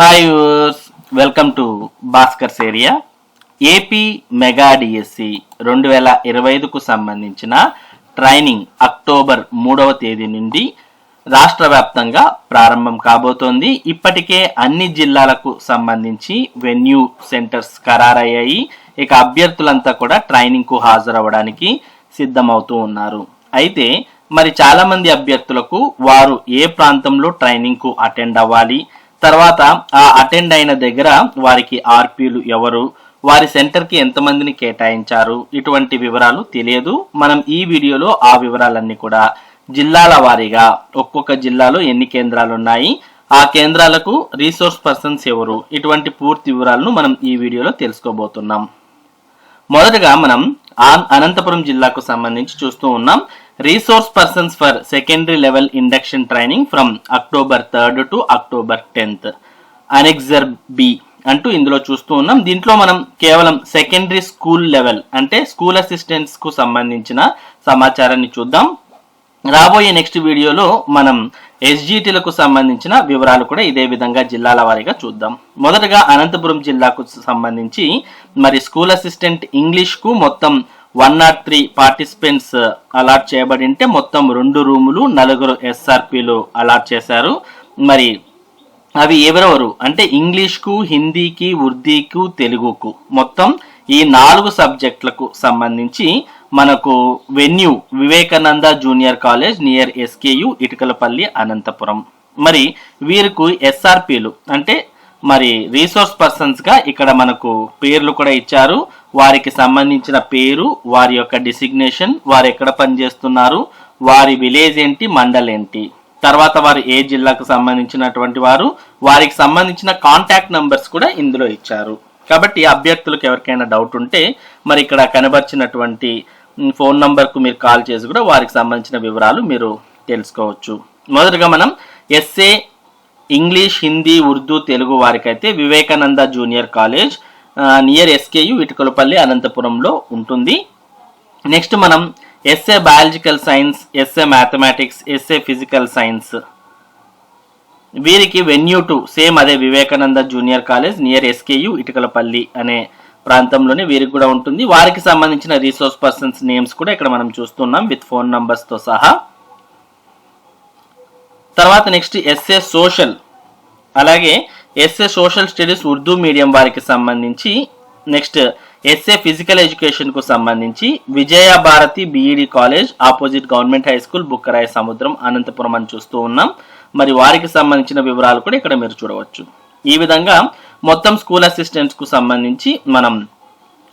Hi welcome to Bhaskar's area AP mega DSC రెండు వేల ఇరవై ఐదుకు సంబంధించిన ట్రైనింగ్ అక్టోబర్ మూడవ తేదీ నుండి రాష్ట్ర వ్యాప్తంగా ప్రారంభం కాబోతోంది. ఇప్పటికే అన్ని జిల్లాలకు సంబంధించి వెన్యూ సెంటర్స్ ఖరారయ్యాయి. ఇక అభ్యర్థులంతా కూడా ట్రైనింగ్కు హాజరవ్వడానికి సిద్ధమవుతూ ఉన్నారు. అయితే మరి చాలామంది అభ్యర్థులకు వారు ఏ ప్రాంతంలో ట్రైనింగ్కు అటెండ్ అవ్వాలి? తర్వాత ఆ అటెండ్ అయిన దగ్గర వారికి ఆర్పీలు ఎవరు వారి సెంటర్కి ఎంతమందిని కేటాయించారు ఇటువంటి వివరాలు తెలియదు. మనం ఈ వీడియోలో ఆ వివరాలన్నీ కూడా జిల్లాల వారీగా ఒక్కొక్క జిల్లాలో ఎన్ని కేంద్రాలు ఉన్నాయి ఆ కేంద్రాలకు రీసోర్స్ పర్సన్స్ ఎవరు ఇటువంటి పూర్తి వివరాలను మనం ఈ వీడియోలో తెలుసుకోబోతున్నాం. మొదటగా మనం అనంతపురం జిల్లాకు సంబంధించి చూస్తూ ఉన్నాం. Resource persons for secondary level induction training from October third to October tenth annexure B అంటూ ఇందులో చూస్తూ ఉన్నాం. దీంట్లో మనం కేవలం సెకండరీ స్కూల్ లెవెల్ అంటే స్కూల్ అసిస్టెంట్స్కు సంబంధించిన సమాచారాన్ని చూద్దాం. రాబోయే నెక్స్ట్ వీడియోలో మనం ఎస్జిటిలకు సంబంధించిన వివరాలు కూడా ఇదే విధంగా జిల్లాల వారీగా చూద్దాం. మొదటగా అనంతపురం జిల్లాకు సంబంధించి మరి స్కూల్ అసిస్టెంట్ ఇంగ్లీష్కు మొత్తం one not three participants allot చేయబడి ఉంటే మొత్తం రెండు రూములు నలుగురు ఎస్ఆర్పీలు అలాట్ చేశారు. మరి అవి ఎవరెవరు? అంటే ఇంగ్లీష్కు హిందీకి ఉర్దీకు తెలుగుకు. మొత్తం ఈ నాలుగు సబ్జెక్టులకు సంబంధించి మనకు venue Vivekananda junior college near SKU Itukalapalli Anantapur. మరి వీరికి ఎస్ఆర్పీలు అంటే మరి రీసోర్స్ పర్సన్స్గా ఇక్కడ మనకు పేర్లు కూడా ఇచ్చారు. వారికి సంబంధించిన పేరు వారి యొక్క డిసిగ్నేషన్ వారు ఎక్కడ పనిచేస్తున్నారు వారి విలేజ్ ఏంటి మండల్ ఏంటి. తర్వాత వారు ఏ జిల్లాకు సంబంధించినటువంటి వారు వారికి సంబంధించిన కాంటాక్ట్ నంబర్స్ కూడా ఇందులో ఇచ్చారు. కాబట్టి అభ్యర్థులకు ఎవరికైనా డౌట్ ఉంటే మరి ఇక్కడ కనబర్చినటువంటి ఫోన్ నంబర్కు మీరు కాల్ చేసి కూడా వారికి సంబంధించిన వివరాలు మీరు తెలుసుకోవచ్చు. మొదటగా మనం ఎస్ఏ ఇంగ్లీష్ హిందీ ఉర్దూ తెలుగు వారికైతే Vivekananda junior college near SKU Itukalapalli అనంతపురంలో ఉంటుంది. నెక్స్ట్ మనం SA biological science SA mathematics SA physical science. వీరికి వెన్యూ టు సేమ్ అదే Vivekananda junior college near SKU Itukalapalli అనే ప్రాంతంలోనే వీరికి కూడా ఉంటుంది. వారికి సంబంధించిన రీసోర్స్ పర్సన్స్ నేమ్స్ కూడా ఇక్కడ మనం చూస్తున్నాం విత్ ఫోన్ నంబర్స్తో సహా. తర్వాత నెక్స్ట్ ఎస్ఏ సోషల్ అలాగే SA social studies Urdu medium వారికి సంబంధించి నెక్స్ట్ ఎస్ఏ ఫిజికల్ ఎడ్యుకేషన్కు సంబంధించి Vijaya Bharathi BEd college opposite government high school Bukkaraya Samudram Anantapur అని చూస్తూ ఉన్నాం. మరి వారికి సంబంధించిన వివరాలు కూడా ఇక్కడ మీరు చూడవచ్చు. ఈ విధంగా మొత్తం స్కూల్ అసిస్టెంట్స్కు సంబంధించి మనం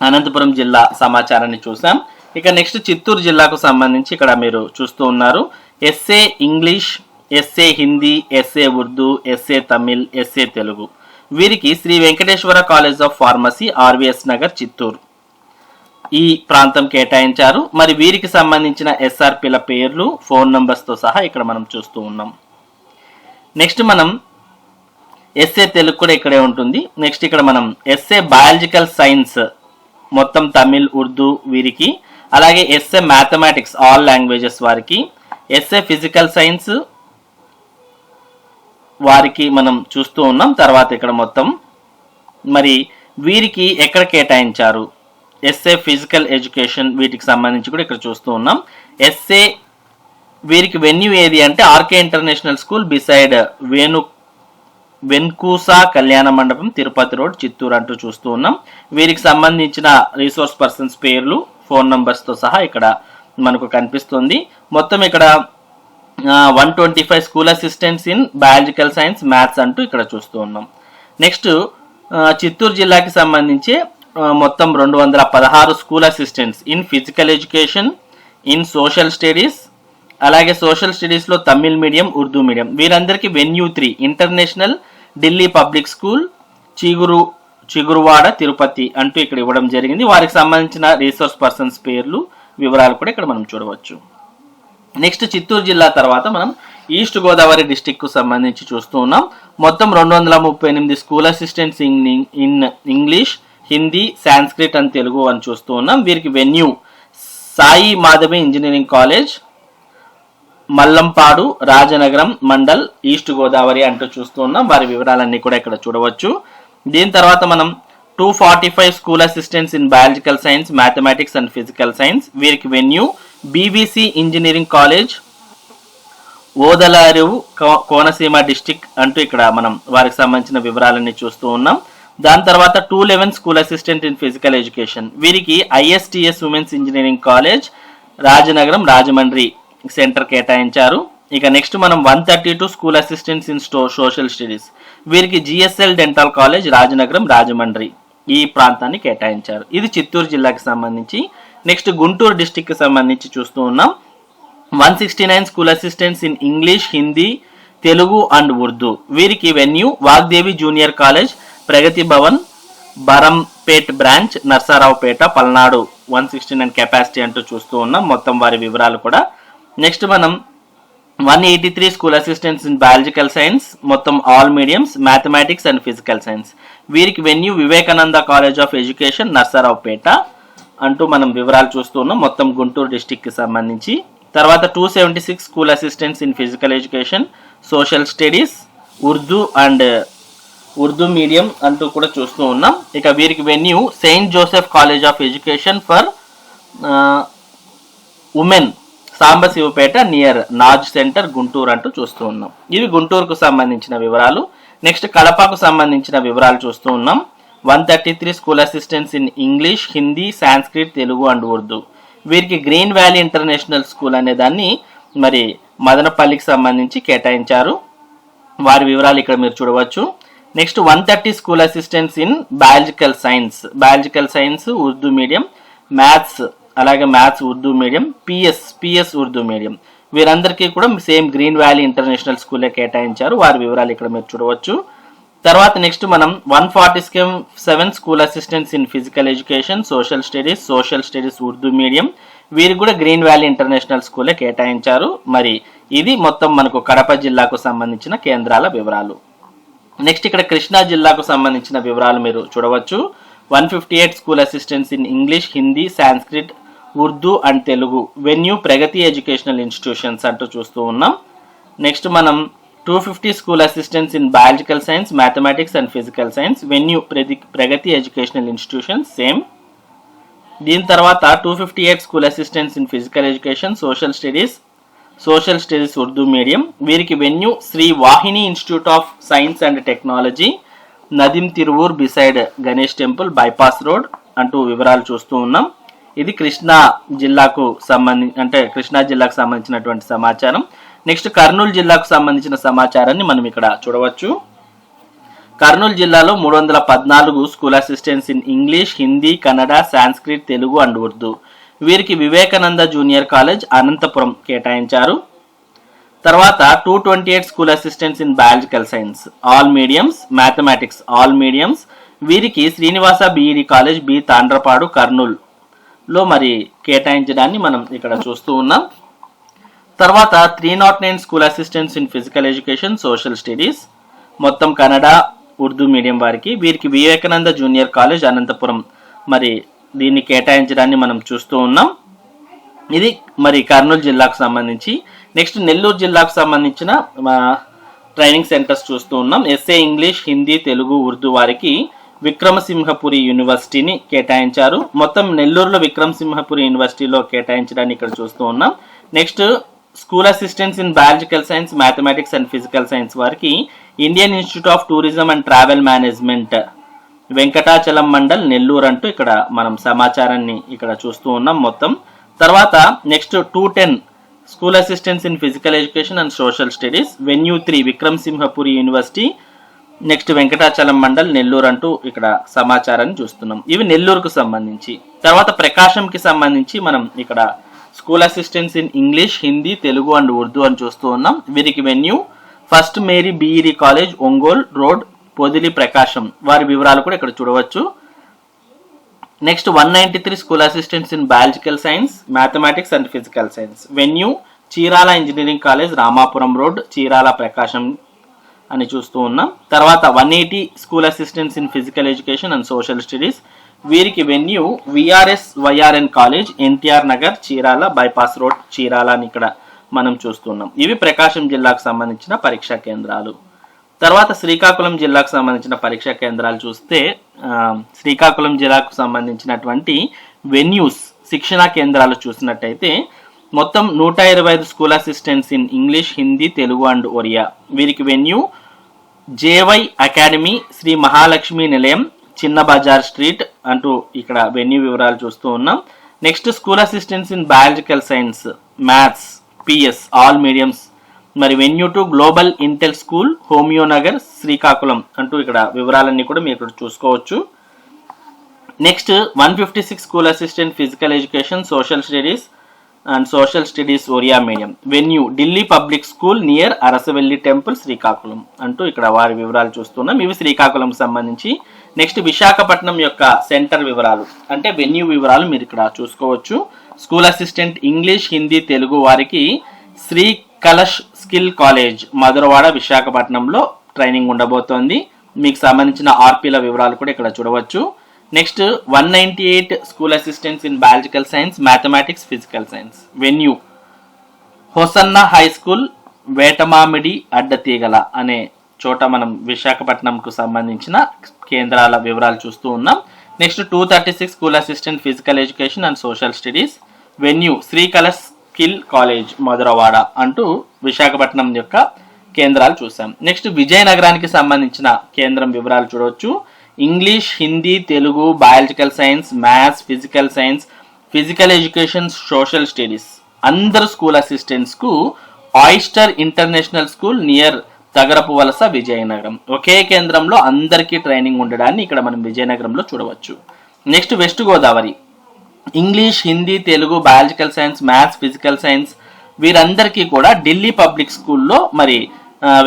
అనంతపురం జిల్లా సమాచారాన్ని చూసాం ఇక నెక్స్ట్ చిత్తూరు జిల్లాకు సంబంధించి ఇక్కడ మీరు చూస్తూ ఉన్నారు. SA English SA Hindi SA Urdu SA Tamil SA Telugu. వీరికి Shri Venkateswara college of pharmacy RVS Nagar Chittoor. ఈ ప్రాంతం కేటాయించారు. మరి వీరికి సంబంధించిన ఎస్ఆర్పిల పేర్లు ఫోన్ నంబర్స్తో సహా ఇక్కడ మనం చూస్తూ ఉన్నాం. నెక్స్ట్ మనం ఎస్ఏ తెలుగు కూడా ఇక్కడే ఉంటుంది. నెక్స్ట్ ఇక్కడ మనం ఎస్ఏ బయాలజికల్ సైన్స్ మొత్తం తమిళ్ ఉర్దూ వీరికి అలాగే ఎస్ఏ మ్యాథమెటిక్స్ ఆల్ లాంగ్వేజెస్ వారికి ఎస్ఏ ఫిజికల్ సైన్స్ వారికి మనం చూస్తూ ఉన్నాం. తర్వాత ఇక్కడ మొత్తం మరి వీరికి ఎక్కడ కేటాయించారు? ఎస్ఏ ఫిజికల్ ఎడ్యుకేషన్ వీటికి సంబంధించి కూడా ఇక్కడ చూస్తూ ఉన్నాం. ఎస్ఏ వీరికి వెన్యూ ఏది అంటే RK international school beside Venu వెన్కూసా కళ్యాణ మండపం తిరుపతి రోడ్ చిత్తూరు అంటూ చూస్తూ ఉన్నాం. వీరికి సంబంధించిన రీసోర్స్ పర్సన్స్ పేర్లు ఫోన్ నంబర్స్తో సహా ఇక్కడ మనకు కనిపిస్తుంది. మొత్తం ఇక్కడ one twenty five school assistants in biological science maths అంటూ ఇక్కడ చూస్తూ ఉన్నాం. నెక్స్ట్ చిత్తూరు జిల్లాకి సంబంధించి మొత్తం రెండు వందల పదహారు school assistants in physical education in social studies అలాగే సోషల్ స్టడీస్లో తమిళ్ మీడియం ఉర్దూ మీడియం. వీరందరికీ venue three international Delhi public school Chiguru Chiguruvada Tirupati అంటూ ఇక్కడ ఇవ్వడం జరిగింది. వారికి సంబంధించిన రీసోర్స్ పర్సన్స్ పేర్లు వివరాలు కూడా ఇక్కడ మనం చూడవచ్చు. నెక్స్ట్ చిత్తూరు జిల్లా తర్వాత మనం ఈస్ట్ గోదావరి డిస్టిక్కు సంబంధించి చూస్తూ ఉన్నాం. మొత్తం రెండు వందల ముప్పై ఎనిమిది school assistants in in English Hindi Sanskrit and Telugu అని చూస్తూ ఉన్నాం. వీరికి venue Sai Madhavi engineering college Mallampadu Rajanagaram mandal east Godavari అంటూ చూస్తూ ఉన్నాం. వారి వివరాలన్నీ కూడా ఇక్కడ చూడవచ్చు. దీని తర్వాత మనం two forty five school assistants in biological science mathematics and physical science వీరికి venue BBC engineering college Odalaru కో- కోనసీమ డిస్టిక్ అంటూ ఇక్కడ మనం వారికి సంబంధించిన వివరాలన్నీ చూస్తూ ఉన్నాం. దాని తర్వాత two eleven school assistant in physical education. వీరికి ISTS women's engineering college Rajanagaram Rajahmundry centre కేటాయించారు. ఇక నెక్స్ట్ మనం one thirty two school assistants in స్టో సోషల్ స్టడీస్. వీరికి GSL dental college Rajanagaram Rajahmundry ఈ ప్రాంతాన్ని కేటాయించారు. ఇది చిత్తూరు జిల్లాకి సంబంధించి నెక్స్ట్ గుంటూరు డిస్టిక్కి సంబంధించి చూస్తూ ఉన్నాం. One sixty nine school assistants in English Hindi Telugu and Urdu. వీరికి venue Vagdevi junior college Pragathi Bhavan Barampet branch Narasaraopet Palnadu. One sixty nine capacity అంటూ చూస్తూ ఉన్నాం. మొత్తం వారి వివరాలు కూడా. నెక్స్ట్ మనం one eighty three school assistants in biological science మొత్తం all mediums mathematics and physical science. వీరికి venue Vivekananda college of education Narasaraopet. అంటూ మనం వివరాలు చూస్తూ ఉన్నాం. మొత్తం గుంటూరు డిస్టిక్కి సంబంధించి. తర్వాత two seventy six school assistants in physical education social studies Urdu and Urdu medium అంటూ కూడా చూస్తూ ఉన్నాం. ఇక వీరికి venue saint Joseph college of education for women Sambasivapet near Naz centre Guntur అంటూ చూస్తూ ఉన్నాం. ఇవి గుంటూరుకు సంబంధించిన వివరాలు. నెక్స్ట్ కడపకు సంబంధించిన వివరాలు చూస్తూ ఉన్నాం. One thirty three school assistants in English Hindi Sanskrit Telugu and Urdu. వీరికి గ్రీన్ వ్యాలీ ఇంటర్నేషనల్ స్కూల్ అనే దాన్ని మరి మదనపల్లికి సంబంధించి కేటాయించారు. వారి వివరాలు ఇక్కడ మీరు చూడవచ్చు. Next one thirty school assistants in biological science biological science Urdu medium maths అలాగే maths Urdu medium PS PS Urdu medium. వీరందరికీ కూడా సేమ్ గ్రీన్ వ్యాలీ ఇంటర్నేషనల్ స్కూలే కేటాయించారు. వారి వివరాలు ఇక్కడ మీరు చూడవచ్చు. తర్వాత నెక్స్ట్ మనం one forty scam seven school assistants in physical education social studies social studies Urdu medium. వీరికి కూడా గ్రీన్ వ్యాలీ ఇంటర్నేషనల్ స్కూలే కేటాయించారు. మరి ఇది మొత్తం మనకు కడప జిల్లాకు సంబంధించిన కేంద్రాల వివరాలు. నెక్స్ట్ ఇక్కడ కృష్ణా జిల్లాకు సంబంధించిన వివరాలు మీరు చూడవచ్చు. One fifty eight school assistants in English Hindi Sanskrit Urdu and Telugu. Venue Pragathi educational institutions అంటూ చూస్తూ ఉన్నాం. నెక్స్ట్ మనం two fifty school assistants in biological science mathematics and physical science venue Pragathi educational institutions same దీని తర్వాత two fifty eight school assistants in physical education social studies social studies Urdu medium వీరికి venue Shri Vahini institute of science and technology Nadim Tiruvuru beside Ganesh temple bypass road అంటూ వివరాలు చూస్తూ ఉన్నాం. ఇది కృష్ణా జిల్లాకు సంబంధించి అంటే కృష్ణా జిల్లాకు సంబంధించినటువంటి సమాచారం. నెక్స్ట్ కర్నూలు జిల్లాకు సంబంధించిన సమాచారాన్ని మనం ఇక్కడ చూడవచ్చు. కర్నూలు జిల్లాలో మూడు వందల పద్నాలుగు school assistants in English Hindi Kannada Sanskrit Telugu and Urdu. వీరికి వివేకానంద జూనియర్ కాలేజ్ అనంతపురం కేటాయించారు. తర్వాత two twenty eight school assistants in biological science all mediums mathematics all mediums వీరికి Srinivasa BEd college B Tandrapadu కర్నూల్లో మరి కేటాయించడాన్ని మనం ఇక్కడ చూస్తూ ఉన్నాం. తర్వాత three nought nine school assistants in physical education social studies మొత్తం కన్నడ ఉర్దూ మీడియం వారికి వీరికి వివేకానంద జూనియర్ కాలేజ్ అనంతపురం. మరి దీన్ని కేటాయించడాన్ని మనం చూస్తూ ఉన్నాం. ఇది మరి కర్నూలు జిల్లాకు సంబంధించి. నెక్స్ట్ నెల్లూరు జిల్లాకు సంబంధించిన మా ట్రైనింగ్ సెంటర్స్ చూస్తూ ఉన్నాం. ఎస్ఏ ఇంగ్లీష్ హిందీ తెలుగు ఉర్దూ వారికి విక్రమసింహపురి యూనివర్సిటీని కేటాయించారు. మొత్తం నెల్లూరులో విక్రమసింహపురి యూనివర్సిటీలో కేటాయించడాన్ని ఇక్కడ చూస్తూ ఉన్నాం. Next school assistants in biological science mathematics and physical science వారికి Indian institute of tourism and travel management Venkatachalam mandal Nellore అంటూ ఇక్కడ మనం సమాచారాన్ని ఇక్కడ చూస్తూ ఉన్నాం మొత్తం. తర్వాత next two ten school assistants in physical education and social studies venue three Vikram Simhapuri university next Venkatachalam mandal Nellore అంటూ ఇక్కడ సమాచారాన్ని చూస్తున్నాం. ఇవి నెల్లూరుకు సంబంధించి. తర్వాత ప్రకాశంకి సంబంధించి మనం ఇక్కడ school assistants in English Hindi Telugu and Urdu అని చూస్తూ ఉన్నాం. వీరికి venue first Mary BEd college Ongole road Podili Prakasam వారి వివరాలు కూడా ఇక్కడ చూడవచ్చు. Next one ninety three school assistants in biological science mathematics and physical science venue Chirala engineering college Ramapuram road Chirala Prakasam అని చూస్తూ ఉన్నాం. తర్వాత one eighty school assistants in physical education and social studies వీరికి venue VRS YRN college NTR Nagar Chirala bypass road Chirala అని ఇక్కడ మనం చూస్తున్నాం. ఇవి ప్రకాశం జిల్లాకు సంబంధించిన పరీక్షా కేంద్రాలు. తర్వాత శ్రీకాకుళం జిల్లాకు సంబంధించిన పరీక్షా కేంద్రాలు చూస్తే శ్రీకాకుళం జిల్లాకు సంబంధించినటువంటి వెన్యూస్ శిక్షణా కేంద్రాలు చూసినట్టయితే మొత్తం నూట ఇరవై ఐదు school assistants in English Hindi Telugu and Oriya. వీరికి venue JY academy Shri Mahalakshmi Nilayam Chinna Bazar street అంటూ ఇక్కడ వెన్యూ వివరాలు చూస్తూ ఉన్నాం. Next school assistants in biological science maths PS all mediums మరి venue to global intel school Homeonagar Srikakulam అంటూ ఇక్కడ వివరాలన్నీ కూడా మీరు ఇక్కడ చూసుకోవచ్చు. Next one fifty six school assistant physical education social studies and social studies Oriya medium venue Delhi public school near Arasavalli temple Srikakulam అంటూ ఇక్కడ వారి వివరాలు చూస్తున్నాం ఇవి శ్రీకాకుళం సంబంధించి నెక్స్ట్ విశాఖపట్నం యొక్క సెంటర్ వివరాలు. అంటే వెన్యూ వివరాలు మీరు ఇక్కడ చూసుకోవచ్చు. School assistant English Hindi Telugu వారికి శ్రీ కలష్ స్కిల్ కాలేజ్ మధురవాడ విశాఖపట్నంలో ట్రైనింగ్ ఉండబోతోంది. మీకు సంబంధించిన ఆర్పీల వివరాలు కూడా ఇక్కడ చూడవచ్చు. Next one ninety eight school assistants in biological science mathematics physical science. Venue. Hosanna high school Vetamamidi Addateegala అనే చోట మనం విశాఖపట్నంకు సంబంధించిన కేంద్రాల వివరాలు చూస్తూ ఉన్నాం. Next two thirty six school assistant physical education and social studies venue Srikala skill college Madhurawada అంటూ విశాఖపట్నం యొక్క కేంద్రాలు చూసాం నెక్స్ట్ విజయనగరానికి సంబంధించిన కేంద్రం వివరాలు చూడవచ్చు English Hindi Telugu biological science maths physical science physical education social studies అందరు school అసిస్టెంట్స్కు oyster international school near Tagarapu Valasa Vizianagaram. ఒకే కేంద్రంలో అందరికీ ట్రైనింగ్ ఉండడాన్ని ఇక్కడ మనం విజయనగరంలో చూడవచ్చు. Next west Godavari. English Hindi Telugu biological science maths physical science వీరందరికీ కూడా ఢిల్లీ పబ్లిక్ స్కూల్లో మరి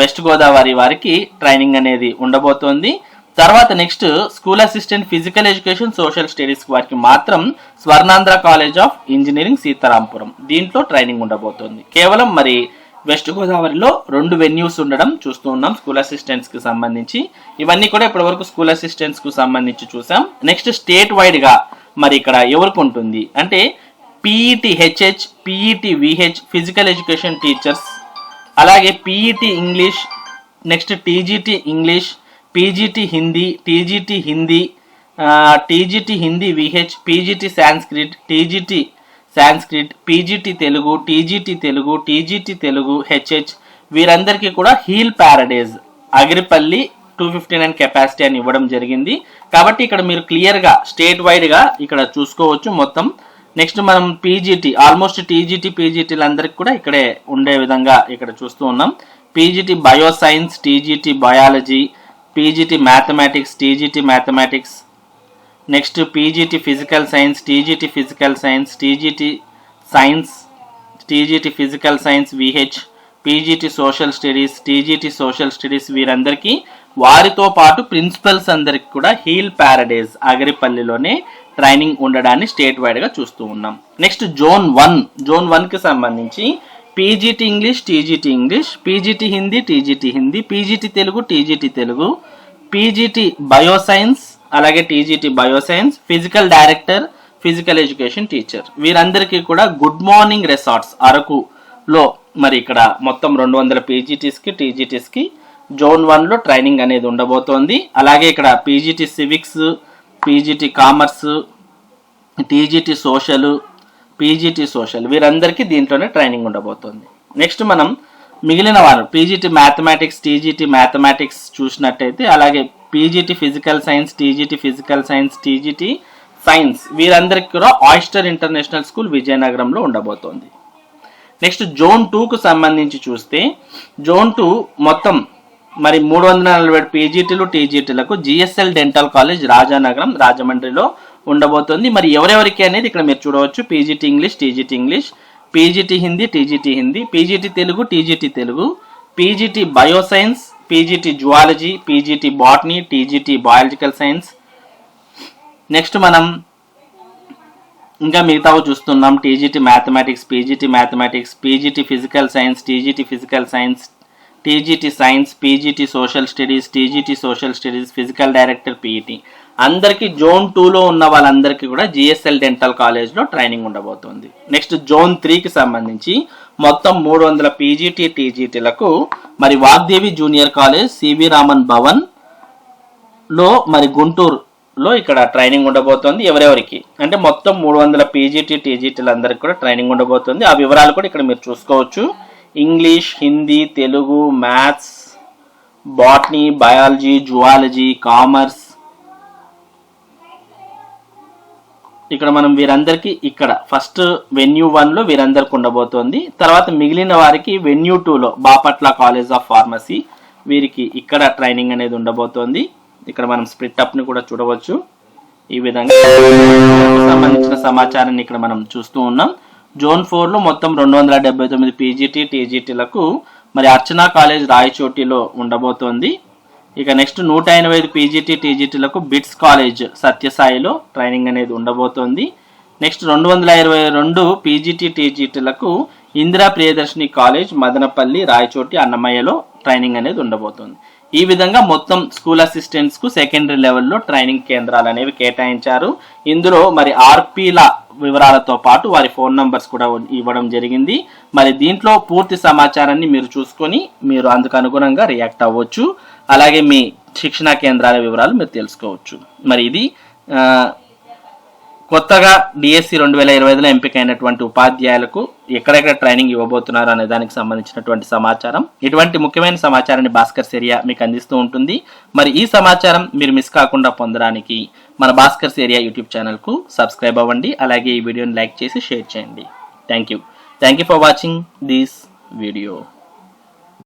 వెస్ట్ గోదావరి వారికి ట్రైనింగ్ అనేది ఉండబోతోంది. తర్వాత next school assistant physical education social studies వారికి మాత్రం Swarnandhra college of engineering Seetharampuram. దీంట్లో ట్రైనింగ్ ఉండబోతోంది. కేవలం మరి వెస్ట్ గోదావరిలో రెండు వెన్యూస్ ఉండడం చూస్తూ ఉన్నాం స్కూల్ అసిస్టెంట్స్కి సంబంధించి. ఇవన్నీ కూడా ఇప్పటివరకు స్కూల్ అసిస్టెంట్స్కు సంబంధించి చూసాం. నెక్స్ట్ స్టేట్ వైడ్గా మరి ఇక్కడ ఎవరికి ఉంటుంది? అంటే PET HH PET VH physical education teachers అలాగే PET English next TGT English PGT Hindi TGT Hindi TGT Hindi VH PGT Sanskrit TGT Sanskrit PGT Telugu TGT Telugu TGT Telugu HH వీరందరికీ కూడా heal paradise. Agiripalli two fifty nine capacity అని ఇవ్వడం జరిగింది. కాబట్టి ఇక్కడ మీరు క్లియర్గా స్టేట్ వైడ్గా ఇక్కడ చూసుకోవచ్చు మొత్తం. నెక్స్ట్ మనం పీజీటీ ఆల్మోస్ట్ టీజీటీ పీజీటీలందరికీ కూడా ఇక్కడే ఉండే విధంగా ఇక్కడ చూస్తూ ఉన్నాం. PGT bioscience TGT biology PGT mathematics TGT mathematics next PGT physical science TGT physical science TGT science TGT physical science VH PGT social studies TGT social studies వీరందరికీ వారితో పాటు ప్రిన్సిపల్స్ అందరికి కూడా హీల్ ప్యారడైజ్ అగరిపల్లిలోనే ట్రైనింగ్ ఉండడాన్ని state వైడ్గా చూస్తూ ఉన్నాం. నెక్స్ట్ జోన్ వన్ జోన్ వన్కి సంబంధించి PGT English TGT English PGT Hindi TGT Hindi PGT Telugu TGT Telugu PGT bioscience అలాగే TGT bioscience physical director physical education teacher. వీరందరికీ కూడా గుడ్ మార్నింగ్ రిసార్ట్స్ అరకులో మరి ఇక్కడ మొత్తం రెండు వందల పీజీటీస్కి టీజీటీస్కి జోన్ వన్లో ట్రైనింగ్ అనేది ఉండబోతోంది. అలాగే ఇక్కడ PGT civics PGT commerce TGT social PGT social వీరందరికీ దీంట్లోనే ట్రైనింగ్ ఉండబోతోంది. నెక్స్ట్ మనం మిగిలిన వారు పీజీటీ మ్యాథమెటిక్స్ టీజీటీ మ్యాథమెటిక్స్ చూసినట్టయితే అలాగే PGT physical science TGT physical science TGT science. వీరందరికీ కూడా ఆయిస్టర్ ఇంటర్నేషనల్ స్కూల్ విజయనగరంలో ఉండబోతోంది. నెక్స్ట్ జోన్ టూకు సంబంధించి చూస్తే జోన్ టూ మొత్తం మరి మూడు వందల నలభై పీజీటీలు టీజీటీలకు జిఎస్ఎల్ డెంటల్ కాలేజ్ రాజానగరం రాజమండ్రిలో ఉండబోతోంది. మరి ఎవరెవరికి అనేది ఇక్కడ మీరు చూడవచ్చు. PGT English TGT English PGT Hindi TGT Hindi PGT Telugu TGT Telugu PGT bioscience PGT zoology PGT botany TGT biological science. Next మనం ఇంకా మిగతావి చూస్తున్నాం. TGT mathematics PGT mathematics PGT physical science TGT physical science TGT science PGT social studies TGT social studies physical director PET. అందరికీ zone టూలో ఉన్న వాళ్ళందరికీ కూడా GSL dental కాలేజ్లో ట్రైనింగ్ ఉండబోతోంది. నెక్స్ట్ జోన్ త్రీకి సంబంధించి మొత్తం మూడు వందల పీజీటీ టీజీటీలకు మరి Vagdevi junior college CV Raman భవన్లో మరి గుంటూరులో ఇక్కడ ట్రైనింగ్ ఉండబోతోంది ఎవరెవరికి? అంటే మొత్తం మూడు వందల పీజీటీ టీజీటీలు అందరికి కూడా ట్రైనింగ్ ఉండబోతుంది. ఆ వివరాలు కూడా ఇక్కడ మీరు చూసుకోవచ్చు. English Hindi Telugu maths botany biology zoology commerce ఇక్కడ మనం వీరందరికీ ఇక్కడ ఫస్ట్ వెన్యూ వన్లో వీరందరికి ఉండబోతోంది. తర్వాత మిగిలిన వారికి వెన్యూ టూలో బాపట్ల కాలేజ్ ఆఫ్ ఫార్మసీ వీరికి ఇక్కడ ట్రైనింగ్ అనేది ఉండబోతోంది. ఇక్కడ మనం స్ప్లిట్ అప్ని కూడా చూడవచ్చు. ఈ విధంగా సంబంధించిన సమాచారాన్ని ఇక్కడ మనం చూస్తూ ఉన్నాం. జోన్ ఫోర్లో మొత్తం రెండు వందల డెబ్బై తొమ్మిది పీజీటీ టీజీటీలకు మరి అర్చనా కాలేజ్ రాయచోటిలో ఉండబోతోంది. ఇక నెక్స్ట్ నూట ఎనభై ఐదు పీజీటీ టీజీటీలకు బిట్స్ కాలేజ్ సత్యసాయిలో ట్రైనింగ్ అనేది ఉండబోతోంది. నెక్స్ట్ రెండు వందల ఇరవై రెండు పీజీటీ టీజీటీలకు ఇందిరా ప్రియదర్శిని కాలేజ్ మదనపల్లి రాయచోటి అన్నమయ్యలో ట్రైనింగ్ అనేది ఉండబోతోంది. ఈ విధంగా మొత్తం స్కూల్ అసిస్టెంట్స్కు సెకండరీ లెవెల్లో ట్రైనింగ్ కేంద్రాలు అనేవి కేటాయించారు. ఇందులో మరి ఆర్పీల వివరాలతో పాటు వారి ఫోన్ నంబర్స్ కూడా ఇవ్వడం జరిగింది. మరి దీంట్లో పూర్తి సమాచారాన్ని మీరు చూసుకొని మీరు అందుకు అనుగుణంగా రియాక్ట్ అవ్వచ్చు. అలాగే మీ శిక్షణా కేంద్రాల వివరాలు మీరు తెలుసుకోవచ్చు. మరి ఇది కొత్తగా డిఎస్సి రెండు వేల ఇరవై ఐదులో ఎంపికైనటువంటి ఉపాధ్యాయులకు ఎక్కడెక్కడ ట్రైనింగ్ ఇవ్వబోతున్నారు అనే దానికి సంబంధించినటువంటి సమాచారం ఇటువంటి ముఖ్యమైన సమాచారాన్ని భాస్కర్ సెరియా మీకు అందిస్తూ ఉంటుంది. మరి ఈ సమాచారం మీరు మిస్ కాకుండా పొందడానికి మన భాస్కర్ సెరియా యూట్యూబ్ ఛానల్కు సబ్స్క్రైబ్ అవ్వండి అలాగే ఈ వీడియోని లైక్ చేసి షేర్ చేయండి. Thank you. Thank you for watching this video.